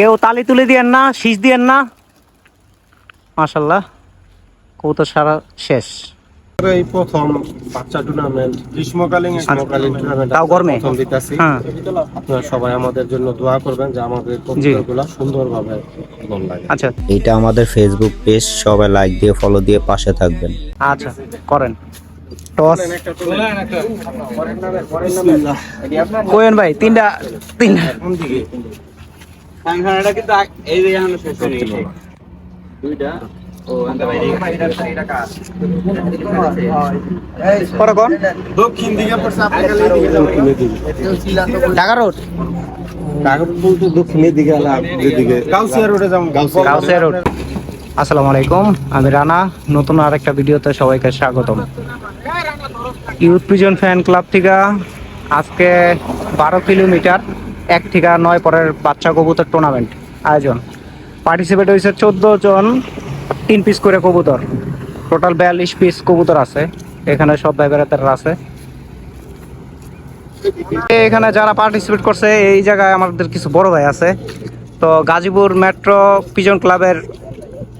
কেউ তালি তুলে দিয়েন না শীষ দিয়েন না। মাশাল্লাহ কবুতর সারা শেষ। এই প্রথম বাচ্চা টুর্নামেন্ট গ্রীষ্মকালীন গ্রীষ্মকালীন টুর্নামেন্ট তাও গরমে? প্রথম দিতেছি। হ্যাঁ। আপনারা সবাই আমাদের জন্য দোয়া করবেন যে আমাদের কবুতরগুলো সুন্দরভাবে গোল লাগে। আচ্ছা। এটা আমাদের ফেসবুক পেজ সবাই লাইক দিয়ে ফলো দিয়ে পাশে থাকবেন। আচ্ছা করেন। টস। কোয়েন ভাই তিনটা তিনটা। কোন দিকে পরে কোন? দক্ষিণ দিকে পড়ছে আপনি খালি এদিকে যাবেন। দিকে। ঢাকা রোড? দক্ষিণের দিকে যেদিকে গাউসিয়া রোডে যাব গাউসিয়া গাউসিয়া রোড। আসসালামু আলাইকুম আমি রানা নতুন আরেকটা ভিডিওতে সবাইকে স্বাগতম। ইউথ পিজন ফ্যান ক্লাব থেকে আজকে বারো কিলোমিটার এক ঠিকা নয় পরের বাচ্চা কবুতর টুর্নামেন্ট আয়োজন। পার্টিসিপেট হয়েছে চোদ্দ জন, তিন পিস করে কবুতর। টোটাল বিয়াল্লিশ পিস কবুতর আছে, এখানে সব ভাই আছে। এখানে যারা পার্টিসিপেট করছে, এই জায়গায় আমাদের কিছু বড় ভাই আছে। তো গাজীপুর মেট্রো পিজন ক্লাবের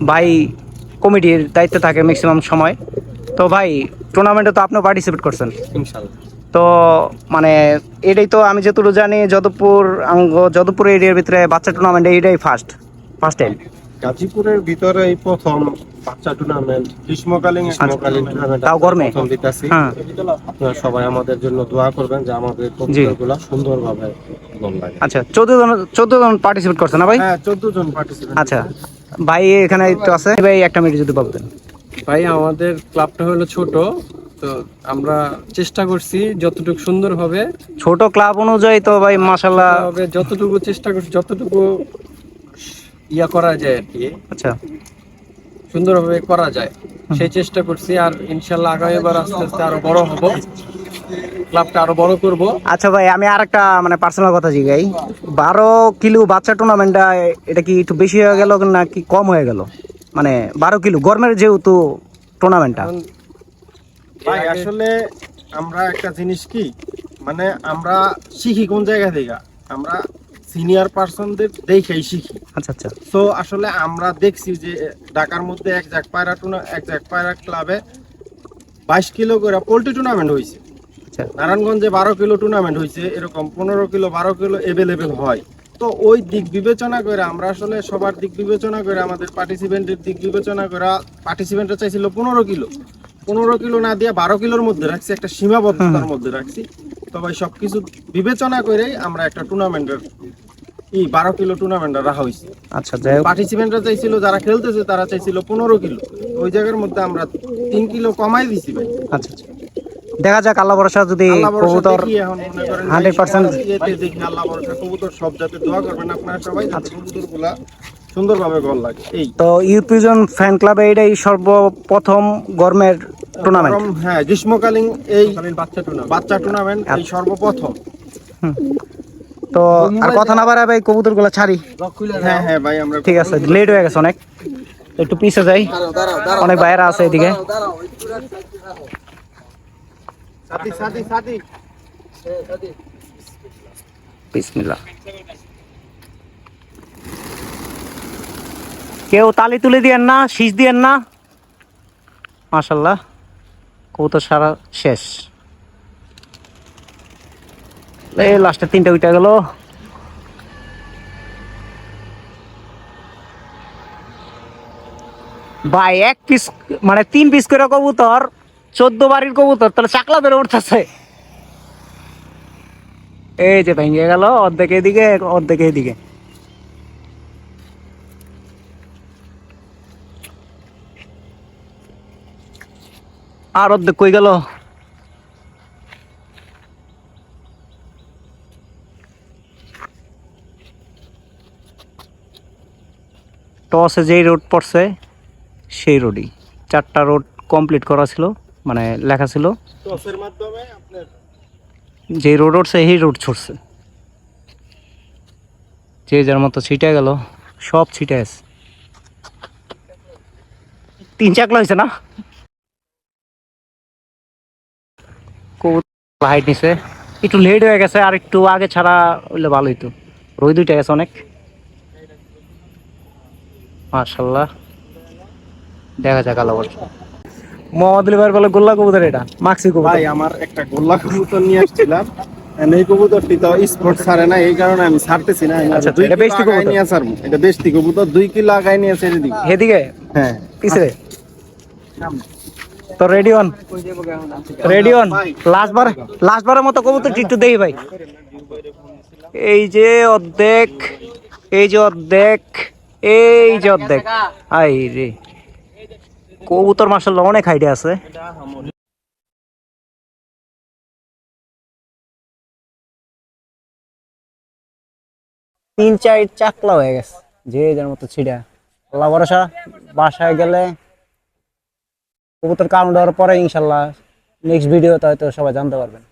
ভাই কমিটির দায়িত্বে থাকে ম্যাক্সিমাম সময়। তো ভাই টুর্নামেন্টে তো আপনিও পার্টিসিপেট করছেন? ইনশাআল্লাহ তো মানে এটাই তো আমি যতটুকু জানি যদবপুর আঙ্গ যদবপুর এরিয়ার ভিতরে বাচ্চা টুর্নামেন্ট এইটাই ফার্স্ট ফার্স্ট টাইম গাজীপুরের ভিতরে এই প্রথম বাচ্চা টুর্নামেন্ট গ্রীষ্মকালীন গ্রীষ্মকালীন টুর্নামেন্ট তাও গরমে? প্রথম দিতেছি। হ্যাঁ। আপনারা সবাই আমাদের জন্য দোয়া করবেন যে আমাদের কবুতরগুলো সুন্দরভাবে আচ্ছা চোদ্দ জন চোদ্দ জন পার্টিসিপেট করছে না ভাই? হ্যাঁ চোদ্দ জন পার্টিসিপেন্ট আচ্ছা ভাই এখানে একটু আছে। ভাই একটা মিনিট যদি বলতেন। ভাই আমাদের ক্লাবটা হলো ছোট। তো আমরা চেষ্টা করছি যতটুকু সুন্দর হবে। ছোট ক্লাব অনুযায়ী তো ভাই মাসাল্লাহ হবে যতটুকু চেষ্টা করছি যতটুকু ইয়া করা যায় আর কি। আচ্ছা। সুন্দরভাবে করা যায়। সেই চেষ্টা করছি আর ইনশাল্লাহ আগামীবার আস্তে আস্তে আরও বড় হব। ক্লাবটা আরও বড় করব। আচ্ছা ভাই আমি আর একটা মানে পার্সোনাল কথা জিগাই। বারো কিলো বাচ্চা টুর্নামেন্টটা এটা কি একটু বেশি হয়ে গেল না কি কম হয়ে গেল? মানে বারো কিলো গরমের যেহেতু টুর্নামেন্টটা ভাই আসলে আমরা একটা জিনিস কি? মানে আমরা শিখি কোন জায়গা থেকে? আমরা সিনিয়র পার্সনদের দেখেই শিখি। আচ্ছা আচ্ছা। তো আসলে আমরা দেখছি যে ঢাকার মধ্যে এক জাক পায়রা টুর্না এক জাক পায়রা ক্লাবে বাইশ কিলো করে পোল্ট্রি টুর্নামেন্ট হয়েছে নারায়ণগঞ্জে বারো কিলো টুর্নামেন্ট হয়েছে এরকম পনেরো কিলো বারো কিলো অ্যাভেলেবেল হয়। তো ওই দিক বিবেচনা করে আমরা আসলে সবার দিক বিবেচনা করে আমাদের পার্টিসিপেন্টের দিক বিবেচনা করে পার্টিসিপেন্টরা চাইছিল পনেরো কিলো। পনেরো কিলো না দিয়ে বারো কিলোর মধ্যে রাখছি একটা সীমাবদ্ধতার মধ্যে রাখছি। তবে সবকিছু বিবেচনা করেই আমরা একটা টুর্নামেন্টের এই বারো কিলো টুর্নামেন্টটা রাখা হয়েছে। আচ্ছা যাই হোক। পার্টিসিপেন্টরা চাইছিল যারা খেলতেছে তারা চাইছিল পনেরো কিলো। ওই জায়গার মধ্যে আমরা তিন কিলো কমাই দিছি ভাই। আচ্ছা আচ্ছা। দেখা যাক আল্লাহ ভরসা যদি কবুতর দেখি এখন করেন 100% ভাই, ইয়েতে দেখি আল্লাহ ভরসা কবুতর সব যাতে দোয়া করবেন আপনারা সবাই আচ্ছা। কবুতরগুলা সুন্দরভাবে গল লাগে এই। তো ইউপিজন ফ্যান ক্লাবে এটাই সর্বপ্রথম গরমের টুর্নামেন্ট হ্যাঁ গ্রীষ্মকালীন এই বাচ্চা টুর্নামেন্ট বাচ্চা টুর্নামেন্ট এই সর্বপ্রথম। তো আর কথা না বাড়ায় ভাই কবুতরগুলা ছাড়ি হ্যাঁ হ্যাঁ ভাই আমরা ঠিক আছে লেট হয়ে গেছে অনেক। একটু পিছে যাই। অনেক বাইরা আছে এদিকে। বিসমিল্লাহ। কেউ তালি তুলে দিয়েন না শীষ দিয়েন না। মাশাল্লাহ। কবুতর সারা শেষ। এই লাস্টে তিনটা উইটা গেল। ভাই, এক পিস মানে তিন পিস করে কবুতর, চোদ্দ বাড়ির কবুতর, তাহলে চাকলা ধরে উঠতেছে। এই যে ভেঙে গেল, অর্ধেক এদিকে অর্ধেক এদিকে। আর অর্ধেক কই গেল? টসে যেই রোড পড়ছে সেই রোডই। চারটা রোড কমপ্লিট করা ছিল মানে লেখা ছিল। টসের মাধ্যমে আপনার যে রোড উঠছে সেই রোড ছুটছে। যে যার মতো ছিটে গেল সব ছিটে আছে তিন চাকলা হয়েছে না? হাইট নিছে। একটু লেট হয়ে গেছে আর একটু আগে ছাড়া হইলে ভালো হইতো। রোদ উঠে গেছে অনেক। মাশাল্লাহ দেখা যাক আলো বর্ষ মোহাম্মদ আলী ভাইয়ের বলে গোল্লা কবুতর এটা মাক্সি কবুতর। ভাই আমার একটা গোল্লা কবুতর নিয়ে আসছিলাম। এই কবুতরটি তো স্পোর্ট ছাড়ে না এই কারণে আমি ছাড়তেছি না। আচ্ছা, দুই এটা বেশটি কবুতর? নিয়ে ছাড়বো। এটা বেশটি কবুতর দুই কিলো আগায় নিয়ে ছেড়ে দিব এদিকে? হ্যাঁ। পিছে? তো ready on ready on last bar last বারের মতো কবুতর দেই ভাই। এই যে অর্ধেক, এই যে অর্ধেক, এই যে অর্ধেক। আই রে। কবুতর মাসাল্লাহ অনেক আইডিয়া আছে। তিন চার চাকলা হয়ে গেছে। যে যার মতো ছিড়া। আল্লাহ ভরসা, বাসায় গেলে কবুতর কাউন্ট দেওয়ার পরে ইনশাল্লাহ নেক্সট ভিডিওতে হয়তো সবাই জানতে পারবেন।